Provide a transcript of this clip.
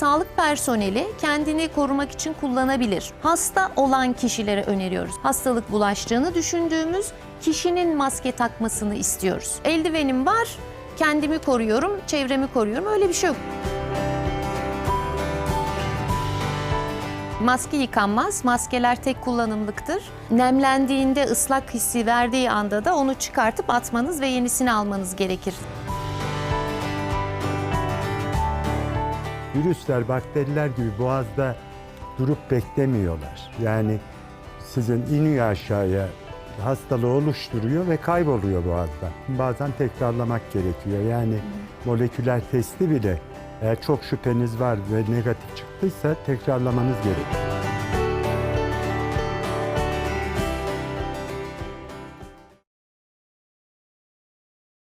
sağlık personeli kendini korumak için kullanabilir. Hasta olan kişilere öneriyoruz. Hastalık bulaştığını düşündüğümüz kişinin maske takmasını istiyoruz. Eldivenim var, kendimi koruyorum, çevremi koruyorum. Öyle bir şey yok. Maske yıkanmaz. Maskeler tek kullanımlıktır. Nemlendiğinde ıslak hissi verdiği anda da onu çıkartıp atmanız ve yenisini almanız gerekir. Virüsler, bakteriler gibi boğazda durup beklemiyorlar. Yani sizin iniyor aşağıya, hastalığı oluşturuyor ve kayboluyor boğazda. Bazen tekrarlamak gerekiyor. Yani moleküler testi bile eğer çok şüpheniz var ve negatif çıktıysa tekrarlamanız gerekiyor.